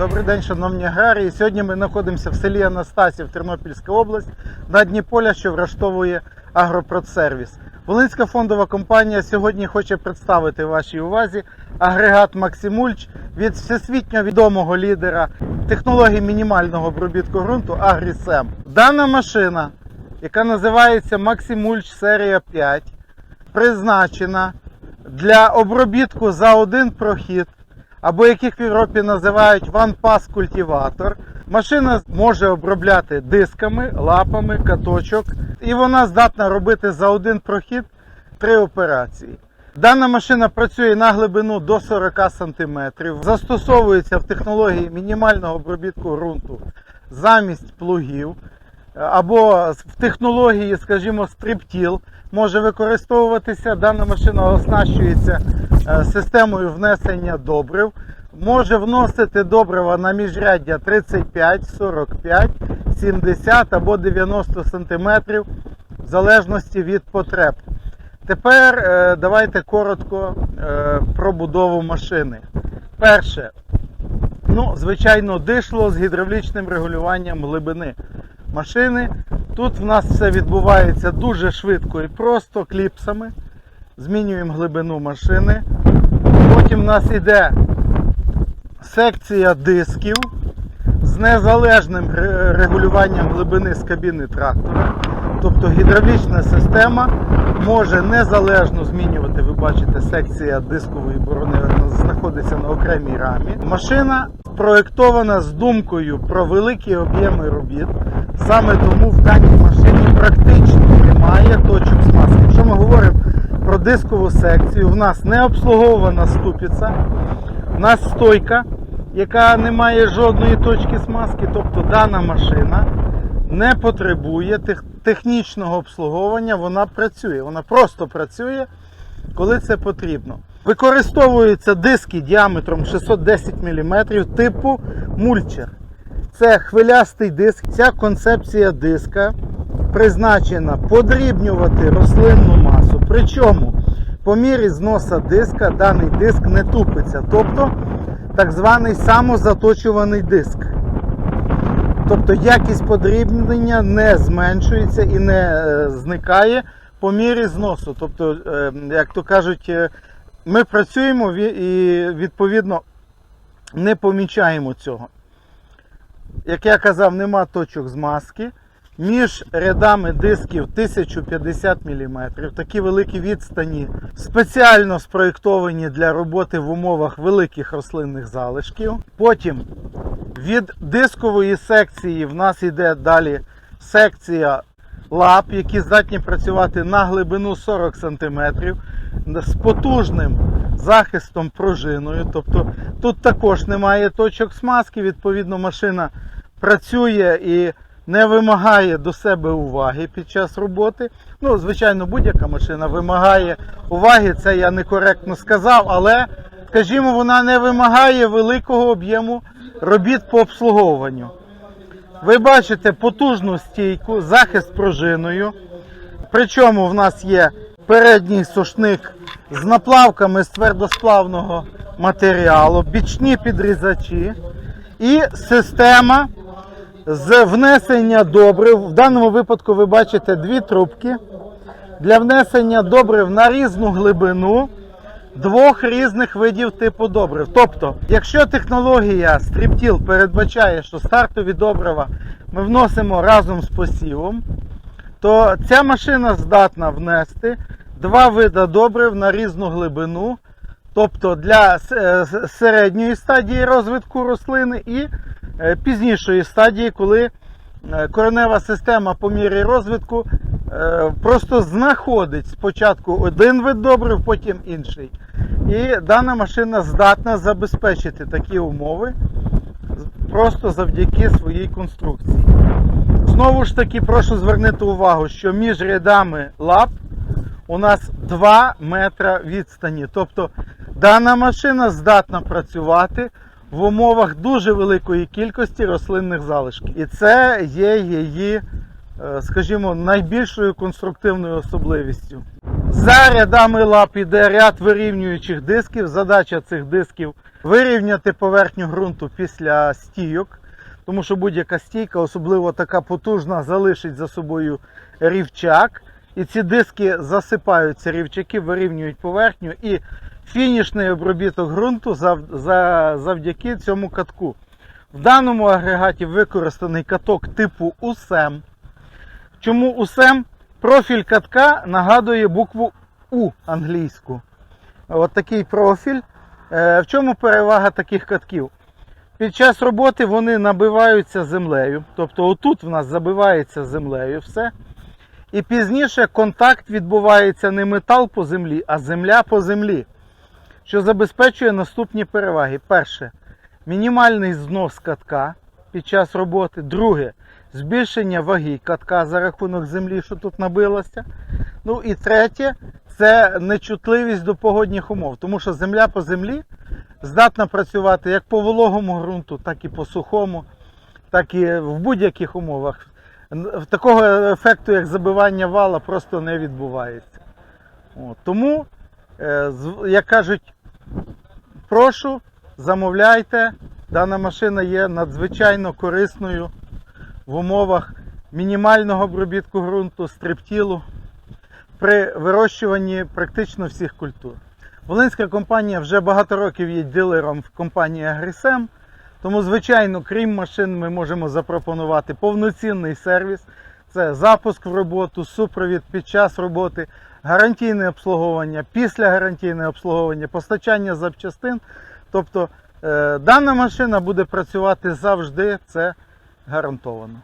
Добрий день, шановні аграрії. Сьогодні ми знаходимося в селі Анастасів, Тернопільська область, на дні поля, що влаштовує Агропродсервіс. Волинська фондова компанія сьогодні хоче представити вашій увазі агрегат Максимульч від всесвітньо відомого лідера технологій мінімального обробітку ґрунту Агрісем. Дана машина, яка називається Максимульч серія 5, призначена для обробітку за один прохід або яких в Європі називають One Pass культиватор. Машина може обробляти дисками, лапами, каточок, і вона здатна робити за один прохід три операції. Дана машина працює на глибину до 40 см, застосовується в технології мінімального обробітку ґрунту замість плугів або в технології, скажімо, стриптіл може використовуватися. Дана машина оснащується системою внесення добрив. Може вносити добрива на міжряддя 35, 45, 70 або 90 см в залежності від потреб. Тепер е, давайте коротко е, про будову машини. Перше, ну, звичайно, дишло з гідравлічним регулюванням глибини машини. Тут в нас все відбувається дуже швидко і просто кліпсами. Змінюємо глибину машини. Потім в нас йде секція дисків з незалежним регулюванням глибини з кабіни трактора. Тобто гідравлічна система може незалежно змінювати, ви бачите, секція дискової борони знаходиться на окремій рамі. Машина проєктована з думкою про великі об'єми робіт. Саме тому в даній машині практично немає точок смазки. Якщо ми говоримо про дискову секцію, в нас не обслуговувана ступиця, у нас стойка, яка не має жодної точки смазки, тобто дана машина не потребує тех- технічного обслуговування, вона працює. Вона просто працює, коли це потрібно. Використовуються диски діаметром 610 мм типу мульчер. Це хвилястий диск. Ця концепція диска призначена подрібнювати рослинну масу. Причому по мірі зноса диска даний диск не тупиться, тобто так званий самозаточуваний диск. Тобто якість подрібнення не зменшується і не е, зникає по мірі зносу. Тобто, е, як то кажуть, е, ми працюємо і відповідно не помічаємо цього. Як я казав, нема точок змазки. Між рядами дисків 1050 мм. Такі великі відстані спеціально спроєктовані для роботи в умовах великих рослинних залишків. Потім від дискової секції в нас йде далі секція лап, які здатні працювати на глибину 40 см з потужним захистом пружиною. Тобто тут також немає точок смазки, відповідно, машина працює і не вимагає до себе уваги під час роботи. Ну, звичайно, будь-яка машина вимагає уваги, це я некоректно сказав, але, скажімо, вона не вимагає великого об'єму робіт по обслуговуванню. Ви бачите потужну стійку, захист пружиною. Причому в нас є передній сушник з наплавками з твердосплавного матеріалу, бічні підрізачі і система з внесення добрив. В даному випадку ви бачите дві трубки для внесення добрив на різну глибину двох різних видів типу добрив. Тобто, якщо технологія стріптіл передбачає, що стартові добрива ми вносимо разом з посівом, то ця машина здатна внести два види добрив на різну глибину, тобто для е, середньої стадії розвитку рослини і пізнішої стадії, коли е, коренева система по мірі розвитку е, просто знаходить спочатку один вид добрив, потім інший. І дана машина здатна забезпечити такі умови просто завдяки своїй конструкції. Знову ж таки, прошу звернути увагу, що між рядами лап у нас 2 метра відстані. Тобто дана машина здатна працювати в умовах дуже великої кількості рослинних залишків. І це є її, е, скажімо, найбільшою конструктивною особливістю. За рядами лап іде ряд вирівнюючих дисків. Задача цих дисків вирівняти поверхню ґрунту після стійок, тому що будь-яка стійка, особливо така потужна, залишить за собою рівчак. І ці диски засипаються, рівчаки вирівнюють поверхню і фінішний обробіток ґрунту завдяки цьому катку. В даному агрегаті використаний каток типу УСЕМ. Чому УСЕМ? Профіль катка нагадує букву У англійську. От такий профіль. Е, В чому перевага таких катків? Під час роботи вони набиваються землею. Тобто отут в нас забивається землею все. І пізніше контакт відбувається не метал по землі, а земля по землі, що забезпечує наступні переваги. Перше, мінімальний знос катка під час роботи. Друге, збільшення ваги катка за рахунок землі, що тут набилося. Ну і третє, це нечутливість до погодних умов, тому що земля по землі здатна працювати як по вологому ґрунту, так і по сухому, так і в будь-яких умовах. Такого ефекту, як забивання вала, просто не відбувається. От, тому, е, як кажуть, прошу, замовляйте. Дана машина є надзвичайно корисною в умовах мінімального обробітку ґрунту, стриптілу при вирощуванні практично всіх культур. Волинська компанія вже багато років є дилером в компанії Агрісем. Тому, звичайно, крім машин, ми можемо запропонувати повноцінний сервіс. Це запуск в роботу, супровід під час роботи, гарантійне обслуговування, після гарантійне обслуговування, постачання запчастин. Тобто е, дана машина буде працювати завжди, це гарантовано.